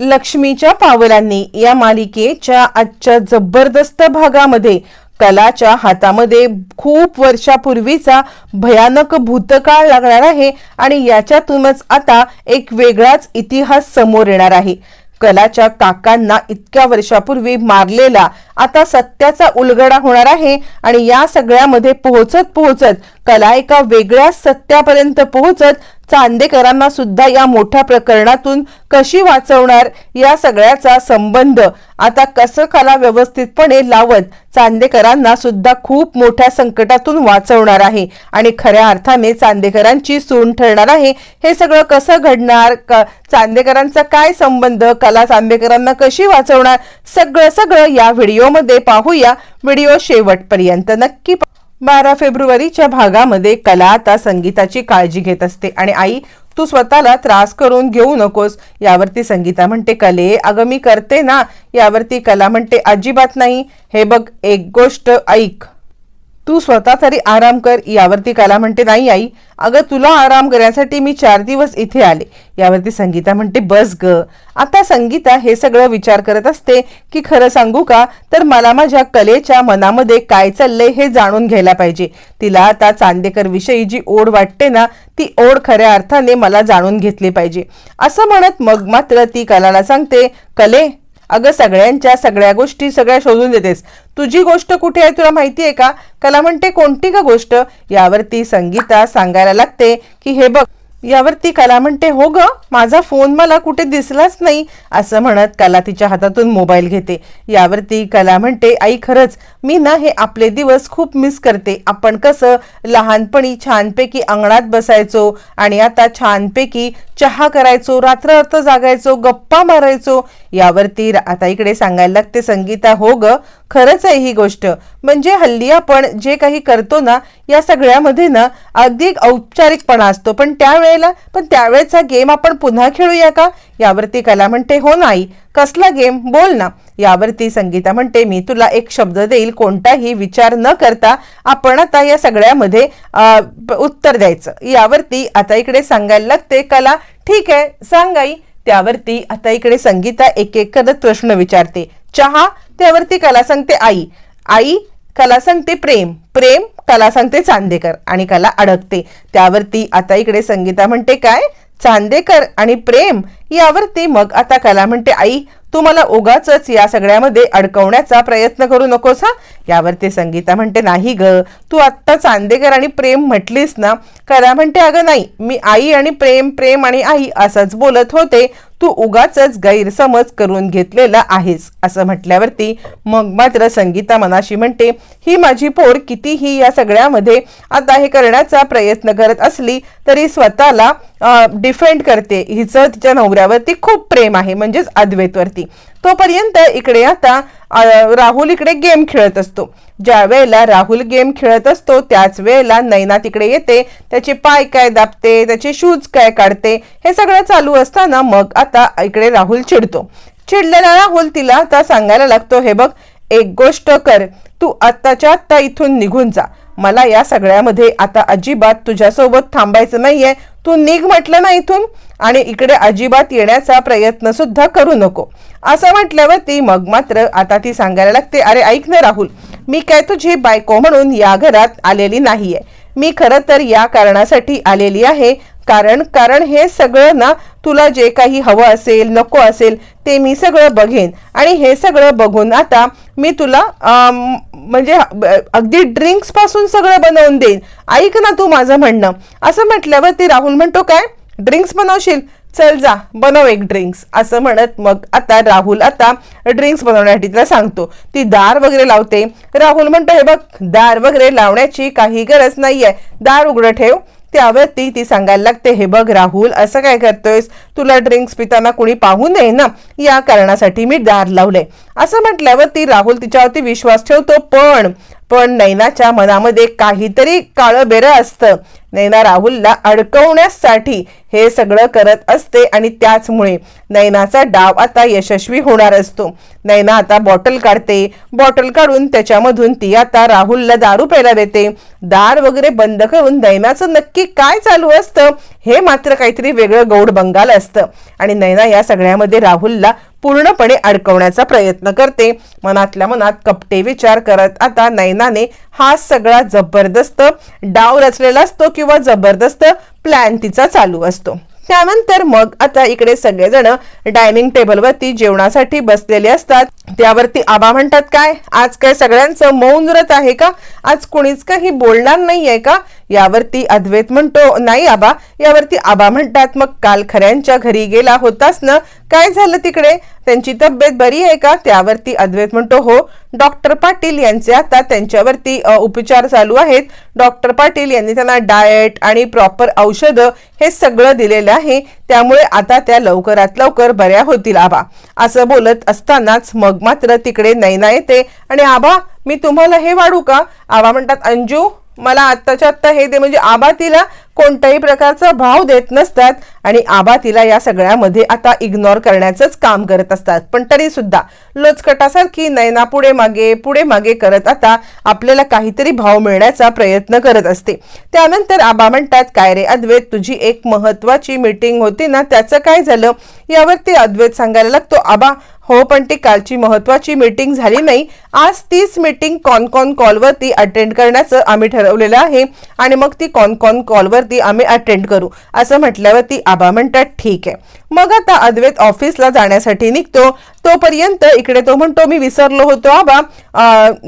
लक्ष्मीच्या पावलांनी या मालिकेच्या आजच्या जबरदस्त भागामध्ये कलाच्या हातामध्ये खूप वर्षापूर्वीचा भयानक भूतकाळ लागणार आहे आणि याच्यातूनच आता एक वेगळाच इतिहास समोर येणार आहे. कलाच्या काकांना इतक्या वर्षापूर्वी मारलेला आता सत्याचा उलगडा होणार आहे आणि या सगळ्यामध्ये पोहोचत पोहोचत कला एका वेगळ्या सत्यापर्यंत पोहोचत चांदेकरांना सुद्धा या मोठ्या प्रकरणातून कशी वाचवणार या सगळ्याचा संबंध आता कसं कला व्यवस्थितपणे लावत चांदेकरांना सुद्धा खूप मोठ्या संकटातून वाचवणार आहे आणि खऱ्या अर्थाने चांदेकरांची सून ठरणार आहे. हे सगळं कसं घडणार? क- चांदेकरांचा काय संबंध? कला चांदेकरांना कशी वाचवणार? सगळं सगळं या व्हिडिओमध्ये पाहूया. व्हिडिओ शेवटपर्यंत नक्की बारा फेब्रुवारीच्या भागामध्ये कला आता संगीताची काळजी घेत असते. आणि आई तू स्वतःला त्रास करून घेऊ नकोस. यावरती संगीता म्हणते कले अगं मी करते ना. यावरती कला म्हणते अजिबात नाही. हे बघ एक गोष्ट ऐक. तू स्वतः तरी आराम कर यावरती कला म्हणते नाही आई अगं तुला आराम करण्यासाठी मी चार दिवस इथे आले. यावरती संगीता म्हणते बस ग. आता संगीता हे सगळं विचार करत असते की खरं सांगू का? तर मला माझ्या कलेच्या मनामध्ये काय चाललंय हे जाणून घ्यायला पाहिजे. तिला आता चांदेकर विषयी जी ओढ वाटते ना ती ओढ खऱ्या अर्थाने मला जाणून घेतली पाहिजे. असं म्हणत मग मात्र ती कलाला सांगते कले अगं सगळ्यांच्या सगळ्या गोष्टी सगळ्या शोधून देतेस. तुझी गोष्ट कुठे आहे तुला माहिती आहे का? कला म्हणते कोणती का गोष्ट? यावरती संगीता सांगायला लागते की हे बघ यावरती कला म्हणते हो ग माझा फोन मला कुठे दिसलाच नाही असं म्हणत कला तिच्या हातातून मोबाईल घेते. यावरती कला म्हणते आई खरंच मी ना हे आपले दिवस खूप मिस करते. आपण कसं लहानपणी छानपैकी अंगणात बसायचो आणि आता छानपैकी चहा करायचो रात्र जागायचो गप्पा मारायचो. यावरती रा- आता इकडे सांगायला लागते संगीता हो ग खरंच आहे ही गोष्ट. म्हणजे हल्ली आपण जे काही करतो ना या सगळ्यामध्ये ना अगदी औपचारिकपणा असतो. पण त्यावेळेला पण त्यावेळेचा गेम आपण पुन्हा खेळूया का? यावरती कला म्हणते हो नाही कसला गेम बोल ना. यावरती संगीता म्हणते मी तुला एक शब्द देईल कोणताही विचार न करता आपण आता या सगळ्यामध्ये उत्तर द्यायचं. यावरती आता इकडे सांगायला लागते कला ठीक आहे सांग आई. त्यावरती आता इकडे संगीता एक एक करत प्रश्न विचारते. चहा? त्यावरती कला सांगते आई. आई कला सांगते प्रेम. प्रेम? कला सांगते चांदेकर आणि कला अडकते. त्यावरती आता इकडे संगीता म्हणते काय? चांदेकर आणि प्रेम यावरती मग आता कला म्हणते आई तू मला उगाच या सगळ्यामध्ये अडकवण्याचा प्रयत्न करू नकोस हा? यावरती संगीता म्हणते नाही ग तू आत्ता चांदेकर आणि प्रेम म्हटलीस ना कला म्हणते अगं नाही मी आई आणि प्रेम प्रेम आणि आई असंच बोलत होते तू उगाच गैरसमज करून घेतलेला आहेस असं म्हटल्यावरती मग मात्र संगीता मनाशी म्हणते ही माझी पोर कितीही या सगळ्यामध्ये आता हे करण्याचा प्रयत्न करत असली तरी स्वतःला डिफेंड करते हिचं तिच्या नवऱ्यावरती खूप प्रेम आहे म्हणजेच अद्वैतवरती. तोपर्यंत इकडे आता राहुल इकडे गेम खेळत असतो. ज्या वेळेला राहुल गेम खेळत असतो त्याच वेळेला नैना तिकडे येते त्याचे पाय काय दाबते त्याचे शूज काय काढते हे सगळं चालू असताना मग आता इकडे राहुल चिडतो. चिडलेला राहुल तिला आता सांगायला लागतो हे बघ एक गोष्ट कर तू आत्ताच्या आत्ता इथून निघून जा. मला या सगळ्यामध्ये आता अजिबात तुझ्यासोबत थांबायचं नाहीये. तू निघ म्हटलं ना इथून आणि इकडे अजिबात येण्याचा प्रयत्न सुद्धा करू नको. असं म्हटल्यावरती मग मात्र आता ती सांगायला लागते अरे ऐक ना राहुल मी काय तुझी बायको म्हणून या घरात आलेली नाहीये. मी खरं तर या कारणासाठी आलेली आहे कारण कारण हे सगळं ना तुला जे काही हवं असेल नको असेल ते मी सगळं बघेन. आणि हे सगळं बघून आता मी तुला म्हणजे अगदी ड्रिंक्सपासून सगळं बनवून देईन. ऐक ना तू माझं म्हणणं. असं म्हटल्यावर ती राहुल म्हणतो काय? ड्रिंक्स बनवशील? चल जा बनव एक ड्रिंक्स असं म्हणत मग आता राहुल आता ड्रिंक्स बनवण्यासाठी तिला सांगतो. ती दार वगैरे लावते. राहुल म्हणतो हे बघ दार वगैरे लावण्याची काही गरज नाही आहे दार उघडं ठेव. त्यावरती ती सांगायला लागते हे बघ राहुल असं काय करतोयस? तुला ड्रिंक्स पिताना कुणी पाहू नये ना? या कारणासाठी मी दार लावले असं म्हटल्यावर ती राहुल तिच्यावरती विश्वास ठेवतो पण पण नैनाच्या मनामध्ये काहीतरी काळं बेरं असतं. नैना राहुलला अडकवण्यासाठी हे सगळं करत असते आणि त्याचमुळे नैनाचा डाव आता यशस्वी होणार असतो. नैना आता बॉटल काढते. बॉटल काढून त्याच्यामधून ती आता राहुलला दारू प्यायला देते. दार वगैरे बंद करून नैनाचं नक्की काय चालू असतं हे मात्र काहीतरी वेगळं गौड बंगाल असतं. आणि नैना या सगळ्यामध्ये राहुलला पूर्णपणे अडकवण्याचा प्रयत्न करते. मनातल्या मनात कपटे विचार करत आता नैनाने हा सगळा जबरदस्त डाव रचलेला असतो किंवा जबरदस्त प्लॅन तिचा चालू असतो. त्यानंतर मग आता इकडे सगळेजण डायनिंग टेबलवरती जेवणासाठी बसलेले असतात. त्यावरती आबा म्हणतात काय? आज काय सगळ्यांचं मौन व्रत आहे का? आज कोणीच काही बोलणार नाहीये का? यावरती अद्वैत म्हणतो नाही आबा. यावरती आबा म्हणतात मग काल खऱ्यांच्या घरी गेला होतास ना? काय झालं तिकडे? त्यांची तब्येत बरी आहे का? त्यावरती अद्वैत म्हणतो हो. डॉक्टर पाटील यांचे आता त्यांच्यावरती उपचार चालू आहेत. डॉक्टर पाटील यांनी त्यांना डाएट आणि प्रॉपर औषधं हे सगळं दिलेलं आहे. त्यामुळे आता त्या लवकरात लवकर बऱ्या होतील आबा. असं बोलत असतानाच मग मात्र तिकडे नैना येते आणि आबा मी तुम्हाला हे वाढू का? आबा म्हणतात अंजू मला आत्ताच्या आत्ता हे दे. म्हणजे आबा तिला कोणत्याही प्रकारचा भाव देत नसतात आणि आबा तिला या सगळ्यामध्ये आता इग्नोर करण्याचंच काम करत असतात. पण तरी सुद्धा लोचकटासारखी नैना पुढे मागे पुढे मागे करत आता आपल्याला काहीतरी भाव मिळण्याचा प्रयत्न करत असते. त्यानंतर आबा म्हणतात काय रे अद्वैत तुझी एक महत्वाची मीटिंग होती ना त्याचं काय झालं? यावरती अद्वैत सांगायला लागतो आबा हो पण ती कालची महत्वाची मीटिंग झाली नाही. आज तीच मीटिंग कॉन कॉन कॉलवरती अटेंड करण्याचं आम्ही ठरवलेलं आहे आणि मग ती कॉन कॉन ती आम्ही अटेंड करू. असं म्हटल्यावर ती आबा म्हणतात ठीक आहे. मग आता अद्वैत ऑफिसला जाण्यासाठी निघतो. तोपर्यंत इकडे तो म्हणतो मी विसरलो होतो आबा.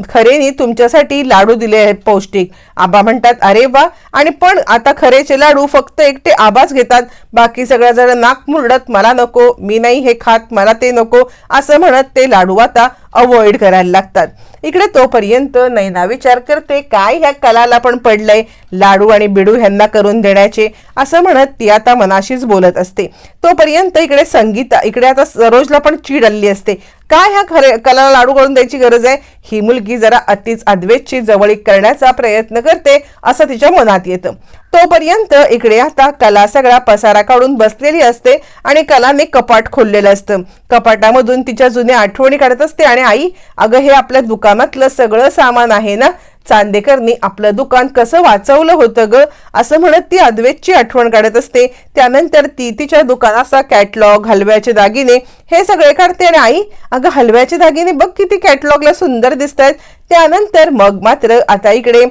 खरेनी तुमच्यासाठी लाडू दिले आहेत पौष्टिक. आबा म्हणतात अरे वा. आणि पण आता खरेचे लाडू फक्त एकटे आबाच घेतात. बाकी सगळ्या जण नाक मुरडत मला नको मी नाही हे खात मला ते नको असं म्हणत ते लाडू आता अवॉइड करायला लागतात. इकडे तोपर्यंत नैना विचार करते काय ह्या कलाला पण पडलंय? लाडू आणि बिडू ह्यांना करून देण्याचे असं म्हणत ती आता मनाशीच बोलत असते. तोपर्यंत इकडे संगीता इकडे आता सरोजला पण चीड आली असते. काय ह्या खरे कलाला लाडू करून द्यायची गरज आहे? ही मुलगी जरा अतिच अद्वेतची जवळीक करण्याचा प्रयत्न करते असं तिच्या मनात येतं. तोपर्यंत इकडे आता कला सगळा पसारा काढून बसलेली असते आणि कलाने कपाट खोललेलं असतं. कपाटामधून तिच्या जुन्या आठवणी काढत असते आणि आई अगं हे आपल्या दुकानातलं सगळं सामान आहे ना? चांदेकरनी आपलं दुकान कसं वाचवलं होतं ग? असं म्हणत ती अद्वैतची आठवण काढत असते. त्यानंतर ती तिच्या दुकानाचा कॅटलॉग हलव्याचे दागिने हे सगळे काढते आणि आई अगं हलव्याचे दागिने बघ किती कॅटलॉगला सुंदर दिसत आहेत त्यानंतर मग मात्र आता इकडे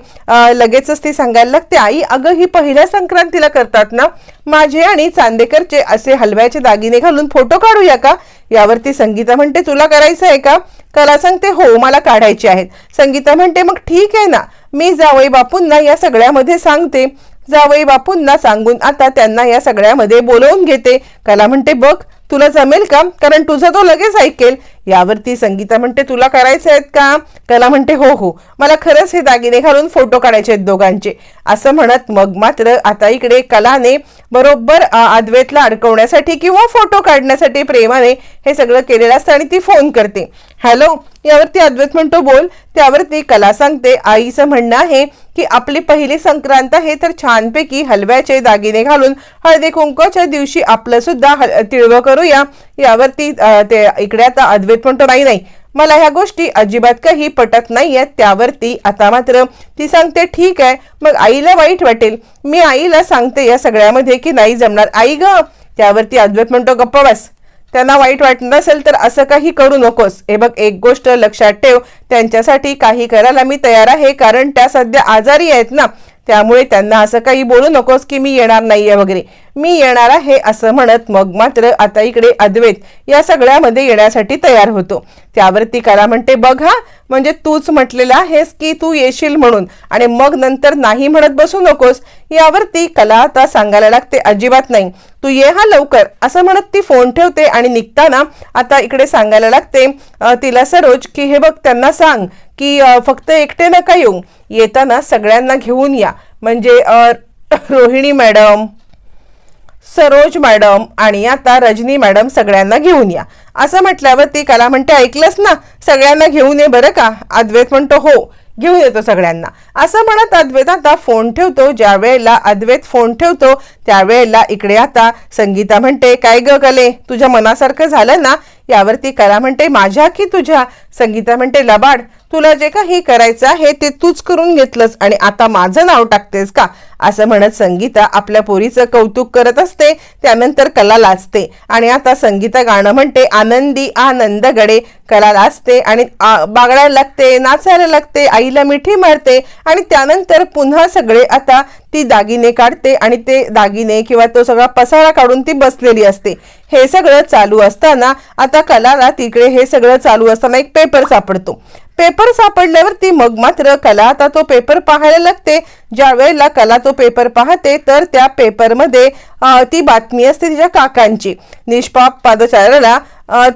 लगेचच ती सांगायला लागते आई अगं ही पहिल्या संक्रांतीला करतात ना? माझे आणि चांदेकरचे असे हलव्याचे दागिने घालून फोटो काढूया का? यावरती संगीता म्हणते तुला करायचं आहे का? कला सांगते हो मला काढायचे आहेत. संगीता म्हणते मग ठीक आहे ना. मी जावई बापूंना या सगळ्यामध्ये सांगते. जावई बापूंना सांगून आता त्यांना या सगळ्यामध्ये बोलवून घेते. कला म्हणते बघ तुला जमेल का? कारण तुझं तो लगेच ऐकेल. यावरती संगीता म्हणते तुला करायचे आहेत का? कला म्हणते हो हो. मला खरंच हे दागिने घालून फोटो काढायचे आहेत दोघांचे. असं म्हणत मग मात्र आता इकडे कलाने बरोबर अद्वैतला अडकवण्यासाठी किंवा फोटो काढण्यासाठी प्रेमाने हे सगळं केलेलं असतं आणि ती फोन करते. हॅलो यावरती अद्वैत म्हणतो बोल. त्यावरती कला सांगते आईचं म्हणणं आहे की आपली पहिली संक्रांत आहे तर छानपैकी हलव्याचे दागिने घालून हळदी कुंकवाच्या दिवशी आपलं सुद्धा हल- तिळवं करूया. यावरती ते इकडे आता अद्वैत म्हणतो नाही नाही मला ह्या गोष्टी अजिबात काही पटत नाही आहेत त्यावरती आता मात्र ती सांगते ठीक आहे मग आईला वाईट वाटेल. मी आईला सांगते या सगळ्यामध्ये की नाही जमणार. आई ग त्यावरती अद्वैत म्हणतो गप्पा बस. त्यांना वाईट वाटत नसेल तर असं काही करू नकोस. हे बघ एक गोष्ट लक्षात ठेव. त्यांच्यासाठी काही करायला मी तयार आहे कारण त्या सध्या आजारी आहेत ना. त्यामुळे त्यांना असं काही बोलू नकोस की मी येणार नाहीये वगैरे. मी येणार आहे असं म्हणत मग मात्र आता इकडे अद्वैत या सगळ्यामध्ये येण्यासाठी तयार होतो. त्यावरती कला म्हणते बघ हा म्हणजे तूच म्हटलेलं आहेस की तू येशील म्हणून? आणि मग नंतर नाही म्हणत बसू नकोस? यावरती कला आता सांगायला लागते अजिबात नाही. तू ये हा लवकर. असं म्हणत ती फोन ठेवते आणि निघताना आता इकडे सांगायला लागते तिला सरोज की हे बघ त्यांना सांग की फक्त एकटे नका येऊ. येताना सगळ्यांना घेऊन या. म्हणजे रोहिणी मॅडम. सरोज मॅडम आणि आता रजनी मॅडम सगळ्यांना घेऊन या. असं म्हटल्यावर ती कला म्हणते ऐकलंस ना? सगळ्यांना घेऊन ये बरं का? अद्वैत म्हणतो हो घेऊन येतो सगळ्यांना. असं म्हणत अद्वैत आता फोन ठेवतो. ज्या वेळेला अद्वैत फोन ठेवतो त्यावेळेला इकडे आता संगीता म्हणते काय ग कले? तुझ्या मनासारखं झालं ना? यावरती कला म्हणते माझ्या की तुझ्या? संगीता म्हणते लबाड तुला जे काही करायचं आहे ते तूच करून घेतलंस आणि आता माझं नाव टाकतेस का? असं म्हणत संगीता आपल्या पोरीचं कौतुक करत असते त्यानंतर कला लाचते आणि आता संगीता गाणं म्हणते आनंदी आनंद गडे कला लाचते आणि आ, बागडायला लागते नाचायला लागते आईला मिठी मारते आणि त्यानंतर पुन्हा सगळे आता ती दागिने काढते आणि ते दागिने किंवा तो सगळा पसारा काढून ती बसलेली असते. हे सगळं चालू असताना आता कलाला तिकडे हे सगळं चालू असताना एक पेपर सापडतो. पेपर सापडल्यावर ती मग मात्र कला आता तो पेपर पाहायला लागते. ज्या वेळेला कला तो पेपर पाहते तर त्या पेपरमध्ये ती बातमी असते तिच्या काकांची. निष्पाप पादचाऱ्याला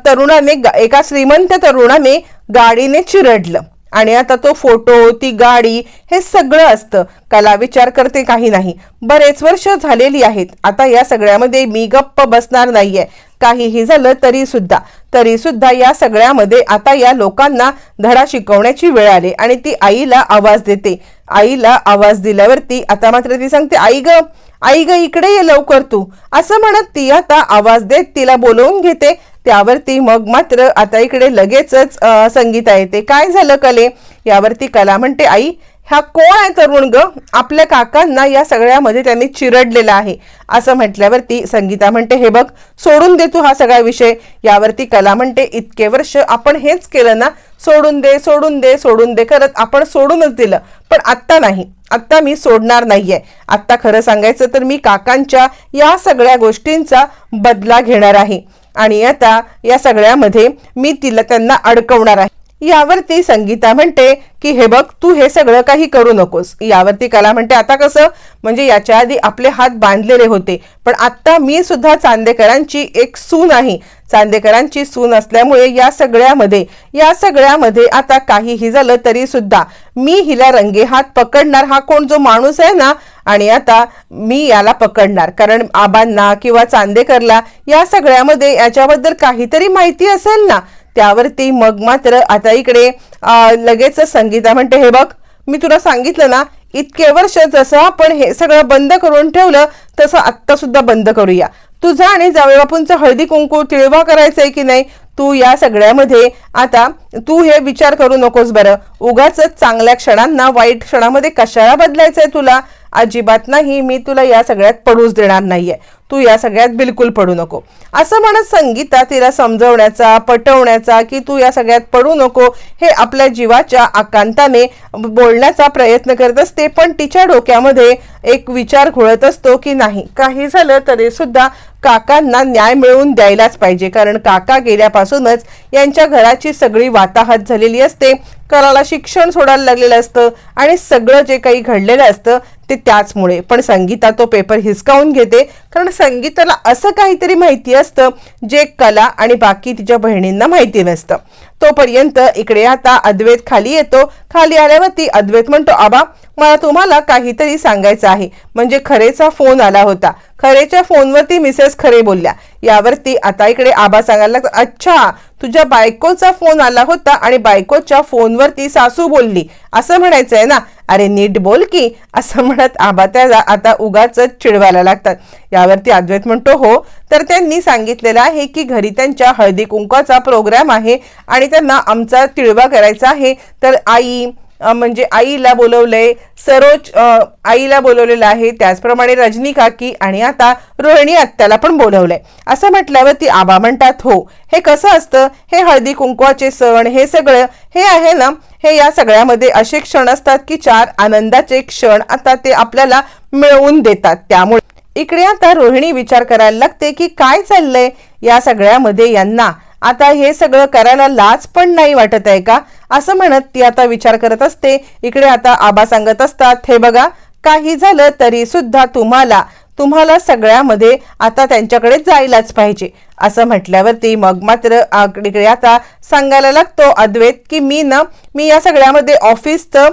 तरुणाने एका श्रीमंत तरुणाने गाडीने चिरडलं. आणि आता तो फोटो ती गाडी हे सगळं असतं. कला विचार करते काही नाही. बरेच वर्ष झालेली आहेत. आता या सगळ्यामध्ये मी गप्प बसणार नाहीये. काहीही झालं तरी सुद्धा. तरी सुद्धा या सगळ्यामध्ये आता या लोकांना धडा शिकवण्याची वेळ आली आणि ती आईला आवाज देते. आईला आवाज दिल्यावरती आता मात्र ती सांगते आई ग आई ग इकडे ये लवकर तू. असं म्हणत ती आता आवाज देत तिला बोलवून घेते. त्यावरती मग मात्र आता इकडे लगेचच संगीता येते. काय झालं कले? यावरती कला म्हणते आई ह्या कोण आहे तरुण ग? आपल्या काकांना या सगळ्यामध्ये त्यांनी चिरडलेला आहे. असं म्हटल्यावरती संगीता म्हणते हे बघ सोडून दे तू हा सगळा विषय. यावरती कला म्हणते इतके वर्ष आपण हेच केलं ना? सोडून दे सोडून दे सोडून दे. करत आपण सोडूनच दिलं. पण आत्ता नाही. आत्ता मी सोडणार नाहीये. आत्ता खरं सांगायचं तर मी काकांच्या या सगळ्या गोष्टींचा बदला घेणार आहे. आणि आता या सगळ्यामध्ये मी तिला त्यांना अडकवणार आहे. यावरती संगीता म्हणते की हे बघ तू हे सगळं काही करू नकोस. यावरती कला म्हणते आता कसं? म्हणजे याच्या आधी आपले हात बांधलेले होते. पण आता मी सुद्धा चांदेकरांची एक सून आहे चांदेकरांची सून असल्यामुळे या सगळ्यामध्ये या सगळ्यामध्ये आता काहीही झालं तरी सुद्धा मी हिला रंगे हात पकडणार हा कोण जो माणूस आहे ना? आणि आता मी याला पकडणार. कारण आबांना किंवा चांदेकरला या सगळ्यामध्ये याच्याबद्दल काहीतरी माहिती असेल ना? त्यावरती मग मात्र आता इकडे लगेच संगीता म्हणते हे बघ मी तुला सांगितलं ना इतके वर्ष जसं आपण हे सगळं बंद करून ठेवलं तसं आत्ता सुद्धा बंद करूया. तुझा आणि जावे बापूंचा हळदी कुंकू तिळवा करायचंय की नाही? तू या सगळ्यामध्ये आता तू हे विचार करू नकोस बरं. उगाच चांगल्या क्षणांना वाईट क्षणामध्ये कशाला बदलायचंय तुला? अजिबात नाही मी तुला या सगळ्यात पडूच देणार नाहीये. तू या सगळ्यात बिलकुल पडू नको. असं म्हणत संगीता तिला समजवण्याचा पटवण्याचा की तू या सगळ्यात पडू नको हे आपल्या जीवाच्या आकांताने बोलण्याचा प्रयत्न करत असते पण तिच्या डोक्यामध्ये एक विचार घोळत असतो की नाही. काही झालं तरी सुद्धा काकांना न्याय मिळवून द्यायलाच पाहिजे कारण काका गेल्यापासूनच यांच्या घराची सगळी वाताहत झालेली असते. कराला शिक्षण सोडायला लागलेलं असतं आणि सगळं जे काही घडलेलं असतं ते त्याचमुळे. पण संगीता तो पेपर हिसकावून घेते. कारण संगीताला असं काहीतरी माहिती असतं जे कला आणि बाकी तिच्या बहिणींना माहिती नसतं. तोपर्यंत इकडे आता अद्वैत खाली येतो. खाली आल्यावरती अद्वैत म्हणतो आबा मला तुम्हाला काहीतरी सांगायचं आहे. म्हणजे खरेचा फोन आला होता. खरेच्या फोनवरती मिसेस खरे बोलल्या. यावरती आता इकडे आबा सांगायला लागतात अच्छा तुझ्या बायकोचा फोन आला होता आणि बायकोच्या फोनवरती सासू बोलली. असं म्हणायचं आहे ना? अरे नीट बोल की असं म्हणत आबा त्याला आता उगाच चिडवायला लागतात. यावरती अद्वैत म्हणतो हो. तर त्यांनी सांगितलेलं आहे की घरी त्यांच्या हळदी कुंकाचा प्रोग्राम आहे आणि त्यांना आमचा तिळवा करायचा आहे. तर आई म्हणजे आईला बोलवलंय सरोज आईला बोलवलेलं आहे. त्याचप्रमाणे रजनी काकी आणि आता रोहिणी आत्याला पण बोलवलंय. असं म्हटल्यावर ती आबा म्हणतात हो हे कसं असतं? हे हळदी कुंकवाचे सण हे सगळं हे आहे ना? हे या सगळ्यामध्ये असे क्षण असतात की चार आनंदाचे क्षण आता ते आपल्याला मिळवून देतात. त्यामुळे इकडे आता रोहिणी विचार करायला लागते की काय चाललंय या सगळ्यामध्ये यांना. आता हे सगळं करायला लाज पण नाही वाटत आहे का? असं म्हणत ती आता विचार करत असते. इकडे आता आबा सांगत असतात हे बघा काही झालं तरी सुद्धा तुम्हाला तुम्हाला सगळ्यामध्ये आता त्यांच्याकडे जायलाच पाहिजे. असं म्हटल्यावरती मग मात्र इकडे आता सांगायला लागतो अद्वैत की मी ना मी या सगळ्यामध्ये ऑफिसचं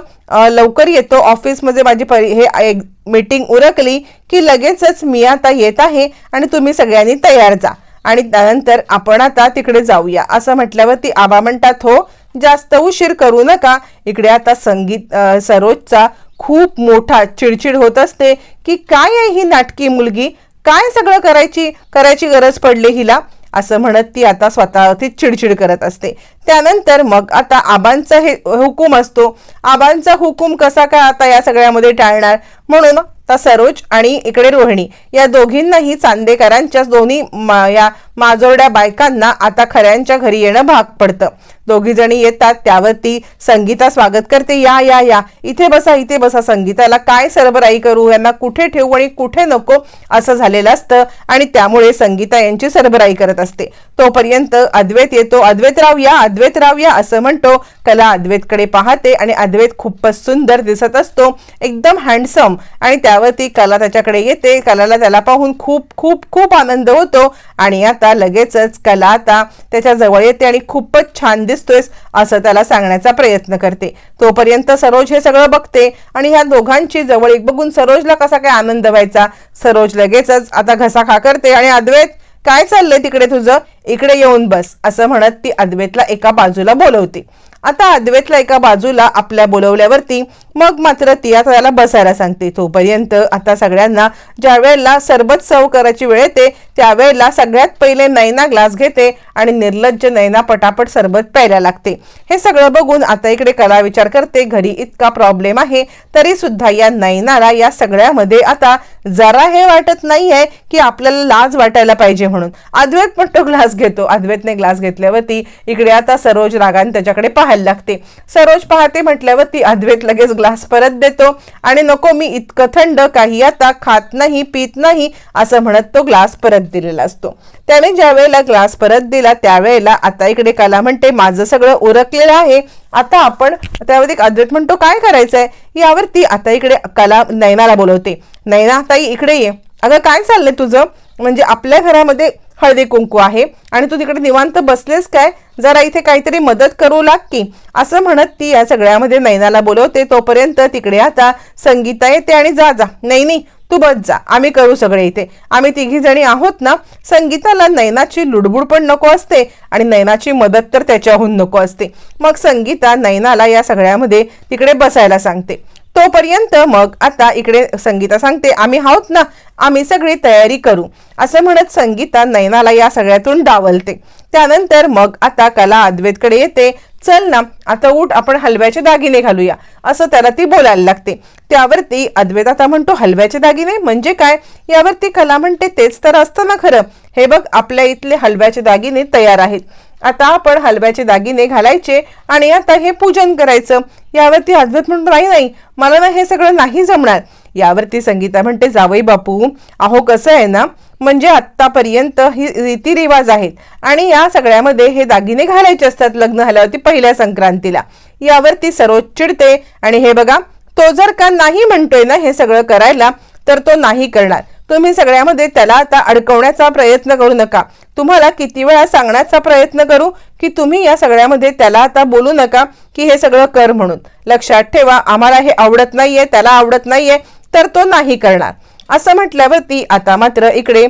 लवकर येतो. ऑफिसमध्ये माझी परी हे मीटिंग उरकली की लगेचच मी आता येत आहे आणि तुम्ही सगळ्यांनी तयार जा. आणि त्यानंतर आपण आता तिकडे जाऊया. असं म्हटल्यावरती आबा म्हणतात हो जास्त उशीर करू नका. इकडे आता संगीत सरोजचा खूप मोठा चिडचिड होत असते. की काय आहे ही नाटकी मुलगी? काय सगळं करायची? करायची गरज पडली हिला? असं म्हणत ती आता स्वतःवरती चिडचिड करत असते. त्यानंतर मग आता आबांचा हे हुकूम असतो. आबांचा हुकूम कसा काय आता या सगळ्यामध्ये टाळणार? म्हणून आता सरोज आणि इकडे रोहिणी या दोघींनाही चांदेकरांच्या दोन्ही मा- या माजोरड्या बायकांना आता खऱ्यांच्या घरी येणं भाग पडतं. दोघी जणी येतात त्यावरती संगीता स्वागत करते. या या या. इथे बसा इथे बसा. संगीताला काय सरबराई करू? यांना कुठे ठेवू आणि कुठे नको? असं झालेलं असतं आणि त्यामुळे संगीता यांची सरबराई करत असते. तोपर्यंत अद्वैत येतो. अद्वैतराव या अद्वैतराव या असं म्हणतो. कला अद्वैतकडे पाहते आणि अद्वैत खूपच सुंदर दिसत असतो. एकदम हँडसम. आणि त्यावरती कला त्याच्याकडे येते. कलाला त्याला पाहून खूप खूप खूप आनंद होतो. आणि आता लगेचच कला आता त्याच्याजवळ येते आणि खूपच छान दिसतोयस असं त्याला सांगण्याचा प्रयत्न करते. तोपर्यंत सरोज हे सगळं बघते आणि ह्या दोघांची जवळ एक बघून सरोजला कसा काय आनंद व्हायचा? सरोज लगेचच आता घसा खा करते आणि अद्वैत काय चाललंय तिकडे तुझं? इकडे येऊन बस असं म्हणत ती अद्वैतला एका बाजूला बोलवते. आता अद्वैतला एका बाजूला आपल्या बोलवल्यावरती मग मात्र ती आता त्याला बसायला सांगते. तोपर्यंत आता सगळ्यांना ज्या वेळेला सरबत सव करायची वेळ येते त्यावेळेला सगळ्यात पहिले नैना ग्लास घेते आणि निर्लज्ज नैना पटापट सरबत प्यायला लागते. हे सगळं बघून आता इकडे कला विचार करते. घरी इतका प्रॉब्लेम आहे तरी सुद्धा या नैनाला या सगळ्यामध्ये आता जरा हे वाटत नाहीये की आपल्याला लाज वाटायला पाहिजे म्हणून. अद्वैत पण तो ग्लास घेतो. अद्वैतने ग्लास घेतल्यावरती इकडे आता सरोज रागाने त्याच्याकडे पाहायला लागते. सरोज पाहते म्हटल्यावरती अद्वैत लगेच ग्लास परत देतो. आणि नको मी इतकं थंड काही आता खात नाही पित नाही असं म्हणत तो ग्लास परत दिलेला असतो. त्याने ज्या वेळेला ग्लास परत दिला त्यावेळेला आता इकडे कला म्हणते माझं सगळं ओरकलेलं आहे. आता आपण त्यावर एक अद्वैत म्हणतो काय करायचं आहे यावरती आता इकडे कला नैनाला बोलवते. नैना ताई इकडे ये. अगं काय चाललंय तुझं? म्हणजे आपल्या घरामध्ये हळदी कुंकू आहे. आणि तू तिकडे निवांत बसलेस काय? जरा इथे काहीतरी मदत करू लाग की असं म्हणत ती या सगळ्यामध्ये नैनाला बोलवते. तोपर्यंत तिकडे आता संगीता येते आणि जा जा. नैनी तू बस जा. आम्ही करू सगळे इथे. आम्ही तिघी जणी आहोत ना संगीताला नैनाची लुडबुड पण नको असते आणि नैनाची मदत तर त्याच्याहून नको असते. मग संगीता नैनाला या सगळ्यामध्ये तिकडे बसायला सांगते. तोपर्यंत मग आता इकडे संगीता सांगते आम्ही आहोत ना आम्ही सगळी तयारी करू. असं म्हणत संगीता नैनाला या सगळ्यातून डावलते. त्यानंतर मग आता कला अद्वैतकडे येते. चल ना आता उठ आपण हलव्याचे दागिने घालूया. असं त्याला ती बोलायला लागते. त्यावरती अद्वैत आता म्हणतो हलव्याचे दागिने? म्हणजे काय? यावरती कला म्हणते तेच तर असतं ना खरं. हे बघ आपल्या इथले हलव्याचे दागिने तयार आहेत. आता आपण हलव्याचे दागिने घालायचे आणि आता हे पूजन करायचं. यावरती अद्वैत म्हणून नाही नाही मला ना हे सगळं नाही जमणार. यावरती संगीता म्हणते जावई बापू अहो कसं आहे ना म्हणजे आत्तापर्यंत ही रीतिरिवाज आहेत आणि या सगळ्यामध्ये हे दागिने घालायचे असतात लग्न झाल्यावरती पहिल्या संक्रांतीला. यावरती सरोज चिडते आणि हे बघा तो जर का नाही म्हणतोय ना हे सगळं करायला तर तो नाही करणार. तुम्ही सगळ्यामध्ये त्याला आता अडकवण्याचा प्रयत्न करू नका. तुम्हाला किती वेळा सांगण्याचा प्रयत्न करू की तुम्ही या सगळ्यामध्ये त्याला आता बोलू नका की हे सगळं कर म्हणून. लक्षात ठेवा आम्हाला हे आवडत नाहीये त्याला आवडत नाहीये तर तो नाही करणार. असं म्हटल्यावरती आता मात्र इकडे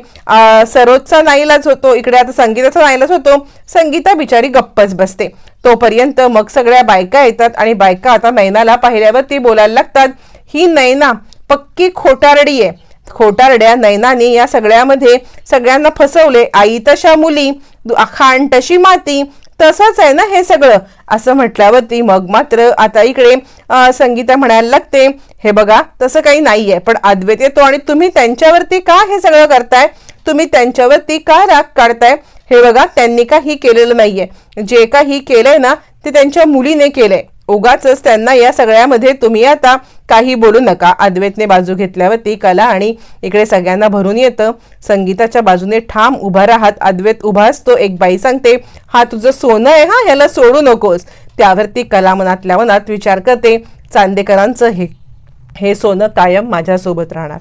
सरोजचा नाईलाज होतो इकडे आता संगीताचा नाईलाज होतो संगीता बिचारी गप्पच बसते. तोपर्यंत मग सगळ्या बायका येतात आणि बायका आता नैनाला पाहिल्यावरती बोलायला लागतात ही नैना पक्की खोटारडी आहे. खोटारड्या नैनाने या सगळ्यामध्ये सगळ्यांना फसवले. आई तशा मुली खाण तशी माती तसंच आहे ना हे सगळं? असं म्हटल्यावरती मग मात्र आता इकडे संगीता म्हणायला लागते हे बघा तसं काही नाहीये पण अद्वैत येतो आणि तुम्ही त्यांच्यावरती का हे सगळं करताय? तुम्ही त्यांच्यावरती का राग काढताय? हे बघा त्यांनी काही केलेलं नाहीये. जे काही केलंय ना ते त्यांच्या मुलीने केलंय. उगाच त्यांना या सगळ्यामध्ये तुम्ही आता काही बोलू नका. अद्वैतने बाजू घेतल्यावरती कला आणि इकडे सगळ्यांना भरून येतं. संगीताच्या बाजूने ठाम उभा राहत अद्वैत उभा असतो. एक बाई सांगते हा तुझं सोनं आहे हा? ह्याला सोडू नकोस. त्यावरती कला मनातल्या मनात विचार करते चांदेकरांचं हे हे सोनं कायम माझ्यासोबत राहणार.